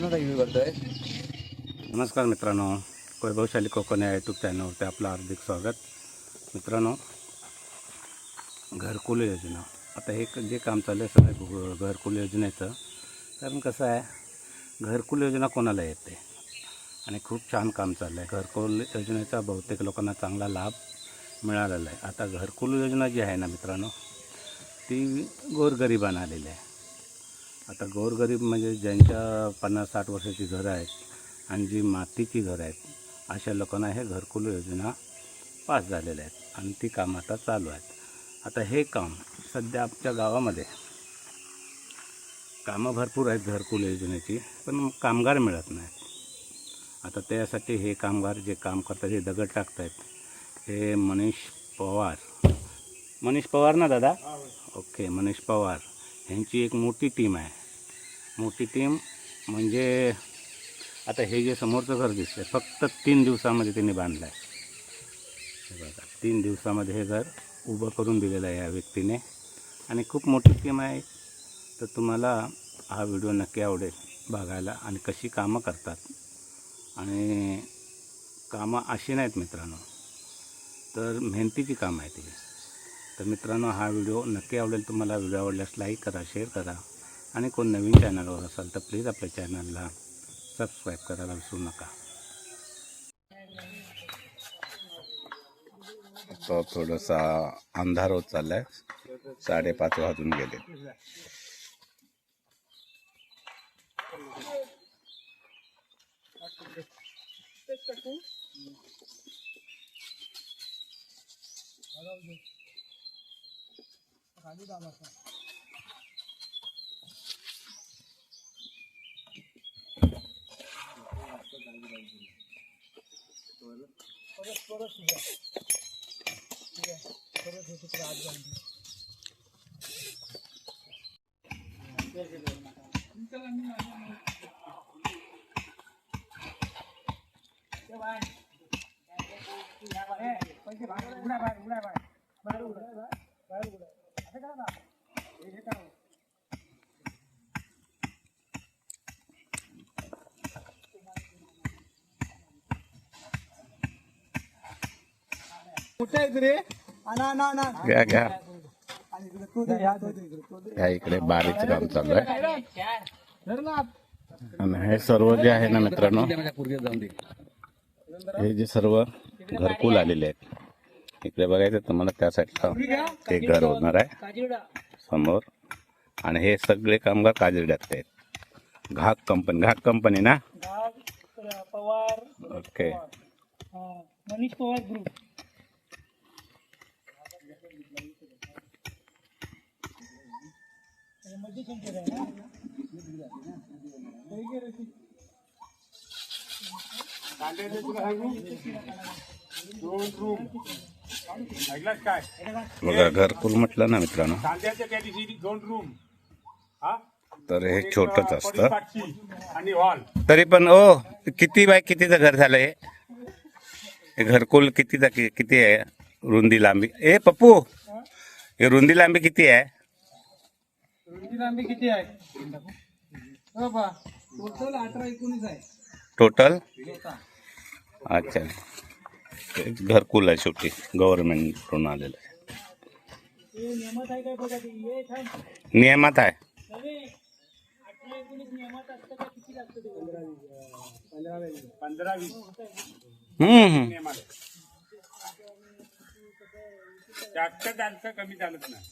का नमस्कार मित्रांनो वैभवशाली कोकण या यूट्यूब चॅनलवरती आपलं हार्दिक स्वागत. मित्रांनो घरकुल योजना. आता हे जे काम चालू आहे सगळं घरकुल योजनेचं. कारण कसं आहे घरकुल योजना कोणाला येते? आणि खूप छान काम चाललं आहे घरकुल योजनेचा बहुतेक लोकांना चांगला लाभ मिळालेला आहे. आता घरकुल योजना जी आहे ना मित्रांनो ती गोरगरिबांना आलेली आहे. आता गोरगरीब म्हणजे ज्यांच्या पन्नास साठ वर्षाची घरं आहेत आणि जी मातीची घरं आहेत अशा लोकांना हे घरकुल योजना पास झालेल्या आहेत आणि ती कामं आता चालू आहेत. आता हे काम सध्या आमच्या गावामध्ये कामं भरपूर आहेत घरकुल योजनेची पण कामगार मिळत नाहीत. आता त्यासाठी हे कामगार जे काम करतात हे दगड टाकत आहेत हे मनीष पवार. मनीष पवार ना दादा? ओके मनीष पवार. ह्यांची एक मोठी टीम आहे. मोठी टीम म्हणजे आता हे जे समोरचं घर दिसतंय फक्त तीन दिवसामध्ये त्यांनी बांधलं आहे बघा तीन दिवसामध्ये हे घर उभं करून दिलेलं आहे या व्यक्तीने. आणि खूप मोठी टीम आहे. तर तुम्हाला हा व्हिडिओ नक्की आवडेल बघायला. आणि कशी कामं करतात. आणि कामं अशी नाहीत मित्रांनो. तर मेहनतीची कामं आहेत ती तर मित्रांनो हा व्हिडिओ नक्की आवडेल तुम्हाला व्हिडिओ आवडल्यास लाईक करा शेअर करा. आणि कोण नवीन चॅनलवर असाल तर प्लीज आपल्या चॅनलला सबस्क्राईब करायला विसरू नका. तो थोडासा अंधार होत चाललाय. साडेपाच वाजून गेले. खाली दाबाचा परत परत ठीक आहे. परत हे तिकडे आज बाहेर उडा बाहेर उडा बाहेर. बाहेर उडा बाहेर उडा. कुठे आहेत रे? आणा आणा आणा घ्या घ्या. आणि इकडे तो दे, हा तो दे इकडे, तो दे. ह्या इकडे बारीचं काम चालू आहे. धर ना आणि हे सर्व जे आहे ना मित्रांनो हे जे सर्व घरकुल आलेले आहेत. इकडे बघायचं तुम्हाला त्या साईडला ते घर होणार आहे. समोर. आणि हे सगळे कामगार काजरड्यात आहेत. घाक कंपनी घाक कंपनी ना? पवार ओके. मनीष पवार ग्रुप दोन रूम बघा घरकुल म्हटलं ना मित्रांनो. हा? तर हे छोटच असतं. पाठची आणि हॉल तरी पण ओ किती बाय कितीचं घर झालं हे? हे घरकुल कितीचा किती आहे? रुंदी लांबी. ए पप्पू हे रुंदी लांबी किती आहे? रुंदी लांबी किती आहे? टोटल अठरा एकोणीस आहे. टोटल अच्छा. एक घरकुल आहे शेवटी. गव्हर्नमेंटकडून आलेलं आहे. नियमात आहे. हम्म, जास्त जास्त कमी चालत नाही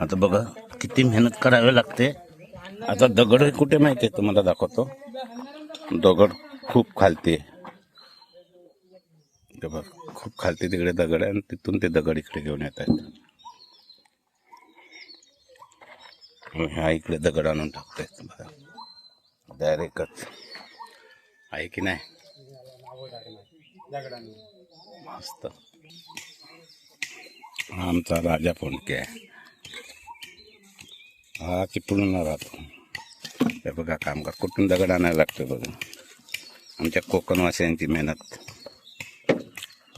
आता बघा किती मेहनत करावी लागते. आता दगड कुठे माहिती आहे? तुम्हाला दाखवतो. दगड खूप खालती आहे. बघ खूप खालती तिकडे दगड आहे आणि तिथून ते दगड इकडे घेऊन येत आहेत. ह्या इकडे दगड आणून टाकतायत तुम्हाला डायरेक्टच आहे की नाही? मस्त. हा आमचा राजा फोनके आहे. हा चिपळून राहतो. हे बघा कामगार कुठून दगड आणायला लागतो बघा. आमच्या कोकणवासियांची मेहनत.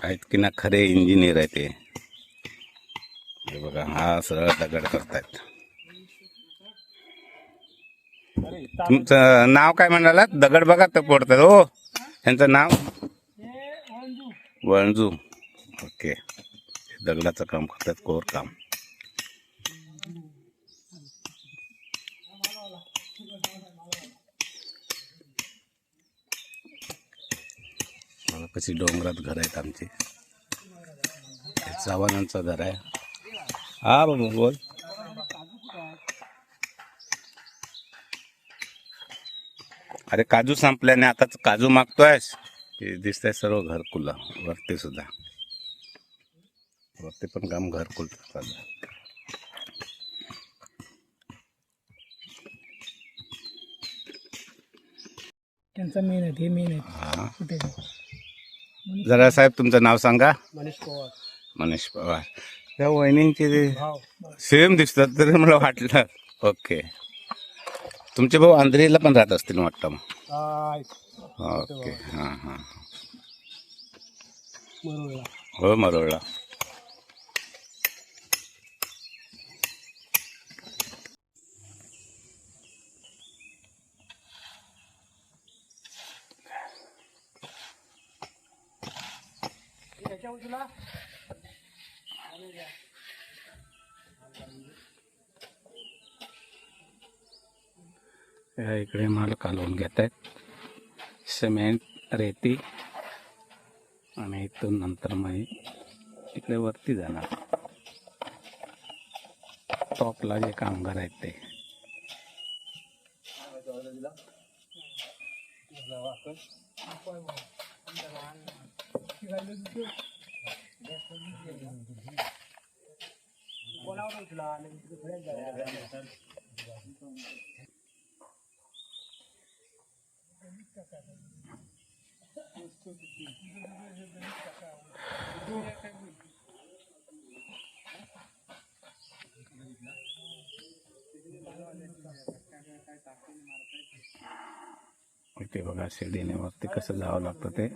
आहेत की ना खरे इंजिनियर आहे ते. हे बघा हा सरळ दगड करतायत. तुमचं नाव काय म्हणाला दगड बघा तर पडतात हो त्यांचं नाव? वणजू ओके. दगडाचं काम करतात कोर काम. कशी डोंगरात घर आहेत आमचे. चव्हाणांचं घर आहे. हा बाबा बोल. अरे काजू संपल्याने आताच काजू मागतोयस. दिसतंय सर्व घरकुला वरती सुद्धा. वरती पण काम घरकुल चालू त्यांचा मेन आहे हे मेन आहे. हा. कुठे? जरा साहेब तुमचं नाव सांगा. मनीष पवार. मनीष पवार. त्या वहिनींचे सेम दिसतात तरी मला वाटलं. ओके. तुमचे भाऊ आंध्रीला पण राहत असतील वाटतं मग. ओके. हां हां हो मरोळला. या इकडे माल कालवून घेत आहेत सिमेंट रेती आणि इथून नंतर मग इकडे वरती जाणार. टॉपला जे कामगार आहेत ते. इथे बघा शिर्डीने वरती कसं जावं लागतं ते.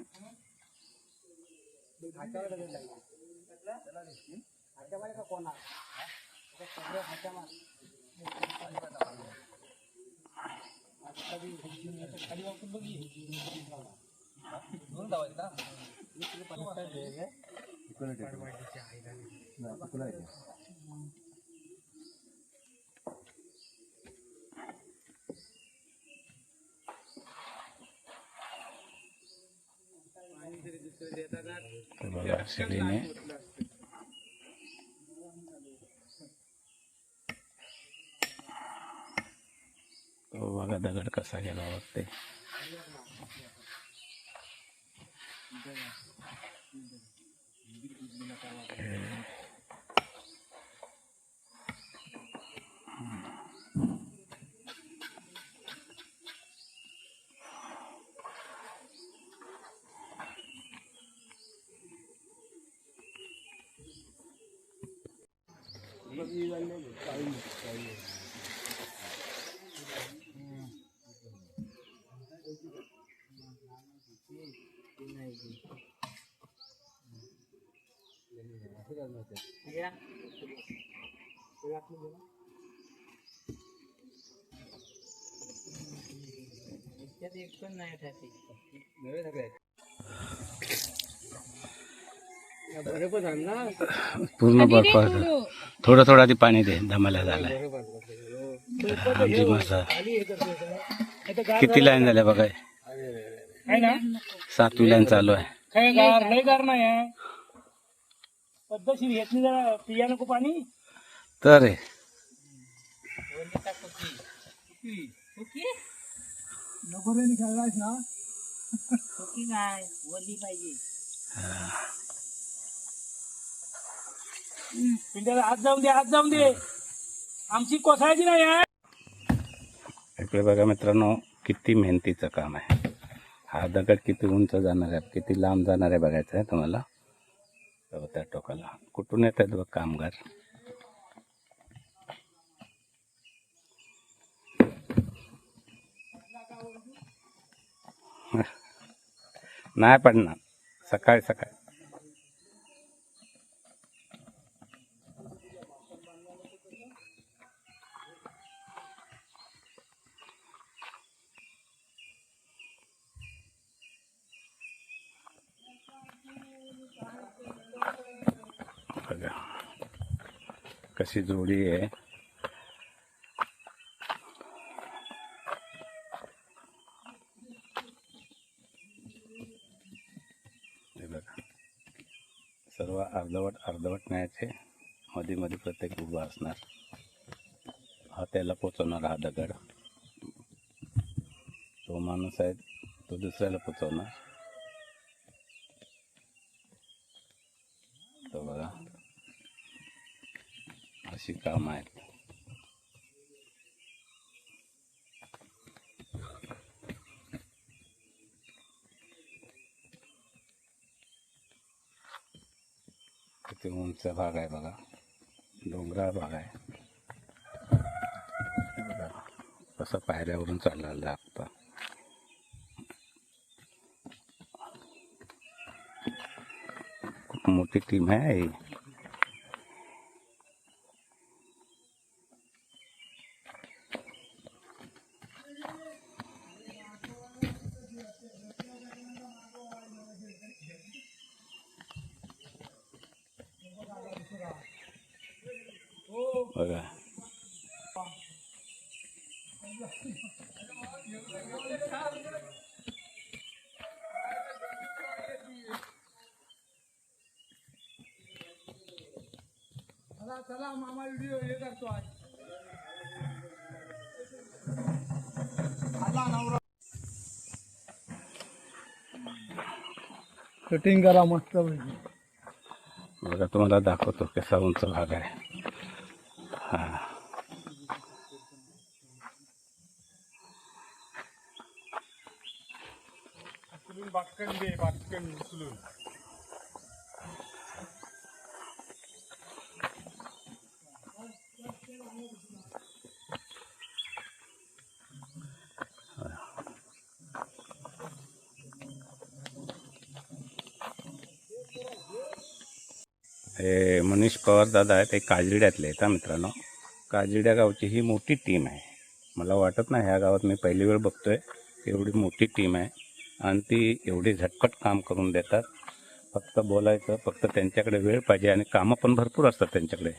ते बघा शिर्डीने तो saja lah waktu. पूर्ण बर्फ थोडं थोडं आधी पाणी दे दमाला झालाय आमची मसा किती लाईन झाल्या बघा. आहे ना? सातवी लाईन चालू आहे काय गार लय गार नाही आहे पद्धतशीर नाही जरा पिया नको पाणी तर आहे नको रे खेळलायस ना. काय? वली पाहिजे. पिंट्याला हात जाऊन दे हात जाऊन दे. आमची कोसळायची नाही आहे इकडे बघा मित्रांनो किती मेहनतीचं काम आहे. हा दगड किती उंच जाणार आहे किती लांब जाणार आहे बघायचं आहे तुम्हाला. तेव्हा त्या टोकाला. कुठून येत आहेत बघ कामगार? नाही पडणार. सकाळी सकाळी. कशी जोडी आहे सर्व अर्धवट अर्धवट न्यायचे मध्ये मध्ये प्रत्येक उभा असणार हा त्याला पोचवणार हा दगड तो माणूस आहे तो दुसऱ्याला पोचवणार तो बघा अशी काम आहेत किती उंच भाग आहे बघा. डोंगराळ भाग आहे. बघा. कसं पायऱ्यावरून चाललेलं लागतं खूप मोठी टीम आहे. बघा चला चला मामा व्हिडिओ हे करतो आज. कटिंग करा मस्त बघा तुम्हाला दाखवतो कसा उंच भाग आहे. हा उचलून बाटकन दे बाटकन उचलून हे मनीष पवार दादा आहेत ते काजिड्यातले आहेत मित्रांनो. काजिड्या गावची ही मोठी टीम आहे. मला वाटत नाही ह्या गावात मी पहिली वेळ बघतोय. एवढी मोठी टीम आहे. आणि ती एवढी झटपट काम करून देतात. फक्त बोलायचं फक्त त्यांच्याकडे वेळ पाहिजे आणि कामं पण भरपूर असतात त्यांच्याकडे.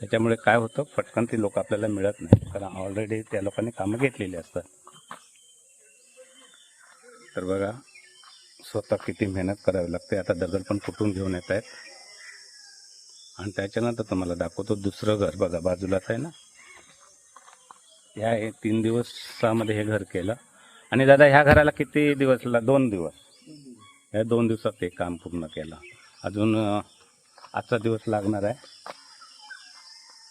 त्याच्यामुळे काय होतं पटकन ती लोक आपल्याला मिळत नाही. कारण ऑलरेडी त्या लोकांनी कामं घेतलेली असतात. तर बघा स्वतः किती मेहनत करावी लागते. आता दगड पण कुठून घेऊन येत आहेत. आणि त्याच्यानंतर तुम्हाला दाखवतो दुसरं घर. बघा बाजूलाच आहे ना? ह्या हे तीन दिवसामध्ये हे घर केलं. आणि दादा ह्या घराला किती दिवस? ला दोन दिवस. ह्या दोन दिवसात ते काम पूर्ण केलं. अजून आजचा दिवस लागणार आहे.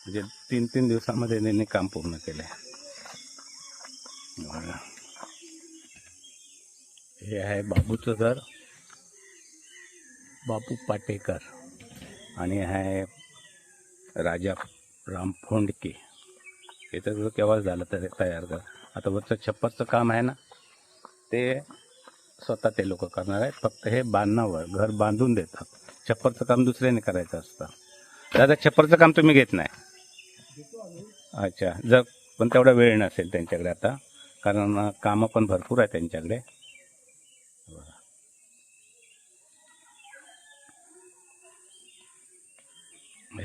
म्हणजे तीन तीन दिवसामध्ये त्यांनी काम पूर्ण केलं आहे हे आहे बाबूचं घर. बापू पाटेकर. आणि आहे राजा राम फोंडके हे तर केव्हाच झालं तर तयार कर. आता वरचं छप्परचं काम आहे ना ते स्वतः ते लोक करणार आहेत. फक्त हे बांधणावर घर बांधून देतात. छप्परचं काम दुसऱ्याने करायचं असतं. दादा छप्परचं काम तुम्ही घेत नाही? अच्छा जर पण तेवढा वेळ नसेल त्यांच्याकडे आता. कारण कामं पण भरपूर आहे त्यांच्याकडे.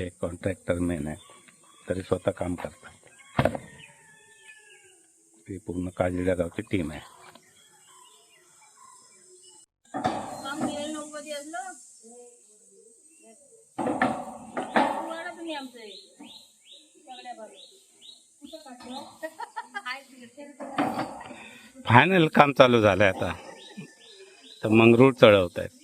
हे कॉन्ट्रॅक्टर मेन आहे तरी स्वतः काम करतात. ती पूर्ण काजळीया गावची टीम आहे. फायनल काम चालू झालंय आता. तर मंगरूळ चढवत आहेत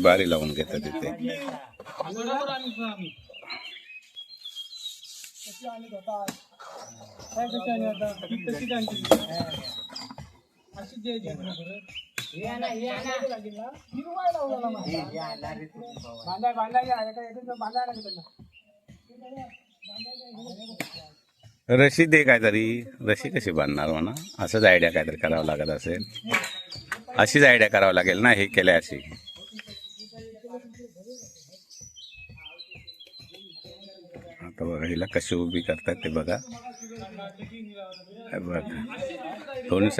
बारी लावून घेतात त्यांना रशी दे काहीतरी. रशी कशी बांधणार म्हणा? असंच आयडिया काहीतरी करावं लागत असेल. अशीच आयडिया करावं लागेल ना? हे केल्या अशी. बघा हिला कशी उभी करतात ते बघा बघा दोन्ही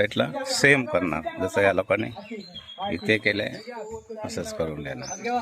सेम करणार जसं या लोकांनी इथे घेवा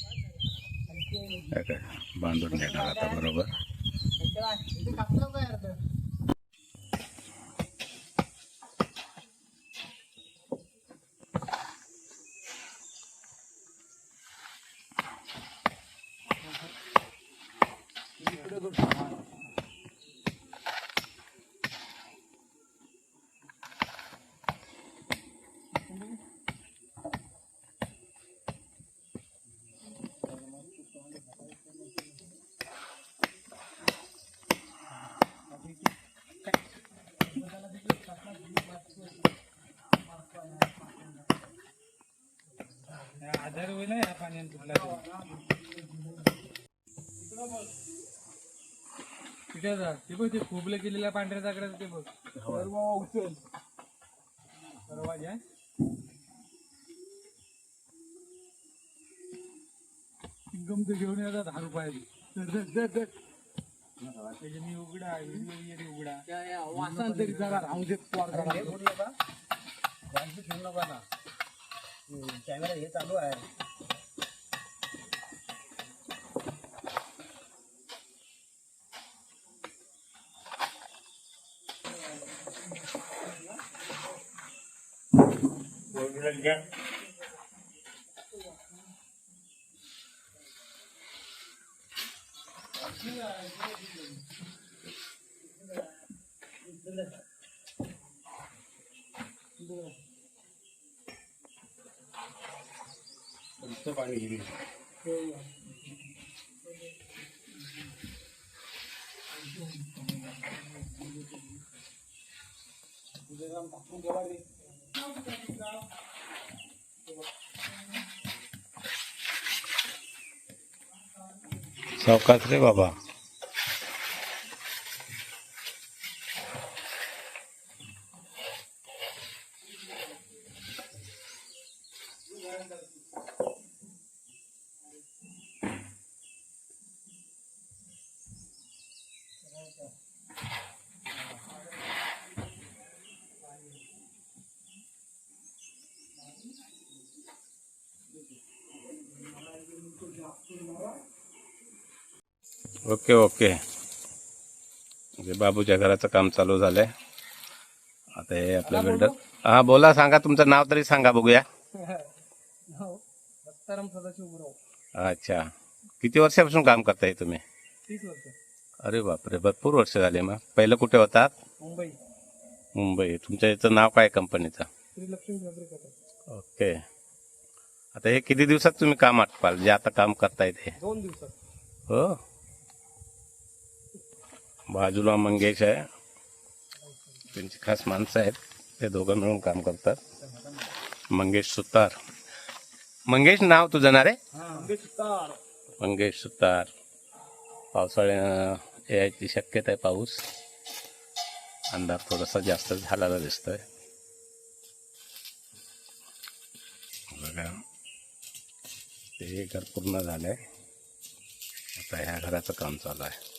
बांधून घेणार आता बरोबर. आधार होईल ना या कुठला जा ते बघ ते खोबलं केलेल्या पांढऱ्या जागड्याचं ते बघ उचल घ्या चिंगम ते घेऊन येतात दहा रुपयाची त्याच्यानी उघडा उघडा तरी जरा राहू दे पोर Ừ, chạy qua đây để tao rồi lên gan Thank you. हे पाणी आहे सावकाश रे बाबा. Okay okay. म्हणजे बाबूच्या घराचं काम चालू झालंय. आता हे आपलं बिल्डर हा बोला सांगा तुमचं नाव तरी सांगा बघूया. हो अच्छा. किती वर्षापासून काम करताय तुम्ही? अरे बापरे भरपूर वर्ष झाले मग. पहिलं कुठे होतात? मुंबई. मुंबई. तुमच्या याचं नाव काय कंपनीचं? ओके. आता हे किती दिवसात तुम्ही काम आटपाल जे आता काम करताय ते दोन दिवसात. हो? बाजूला मंगेश आहे. त्यांची खास माणसं आहेत. ते दोघं मिळून काम करतात. मंगेश सुतार. मंगेश नाव तुझं ना रे? मंगेश सुतार. पावसाळ्या यायची शक्यता आहे पाऊस. अंधार थोडासा जास्त झालेला दिसतोय. बघा. ते घर पूर्ण झालंय. आता ह्या घराचं काम चालू आहे.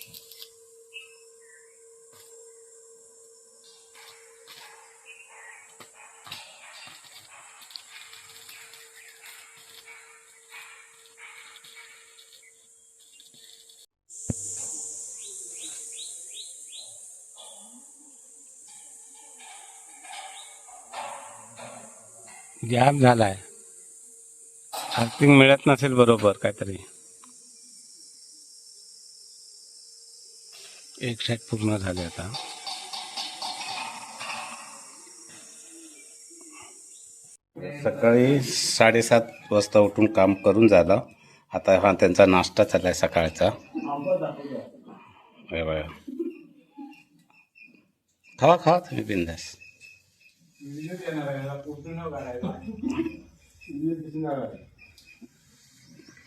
गॅप झालाय. आर्थिंग मिळत नसेल बरोबर काहीतरी. एक साईड पूर्ण झाले आता. सकाळी साडेसात वाजता उठून काम करून झालं. आता हा त्यांचा नाश्ता चाललाय सकाळचा. खावा खावा तुम्ही बिंदास.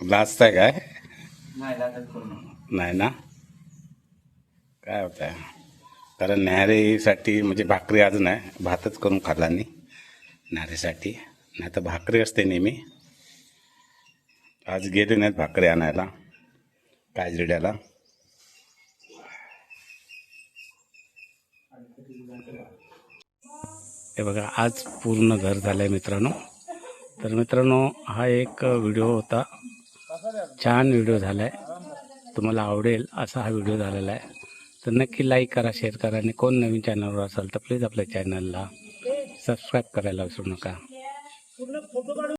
लाजताय काय नाही ना काय होत आहे कारण न्याहारीसाठी म्हणजे भाकरी आज नाही भातच करून खाल्ला नाही. न्याहारीसाठी नाही तर भाकरी असते नेहमी. आज गेले नाहीत भाकरी आणायला काजरेड्याला. हे बघा आज पूर्ण घर झालं आहे मित्रांनो. तर मित्रांनो हा एक व्हिडिओ होता. छान व्हिडिओ झाला आहे तुम्हाला आवडेल असा हा व्हिडिओ झालेला आहे. तर नक्की लाईक करा शेअर करा. आणि कोण नवीन चॅनलवर असाल तर प्लीज आपल्या चॅनलला सबस्क्राईब करायला विसरू नका.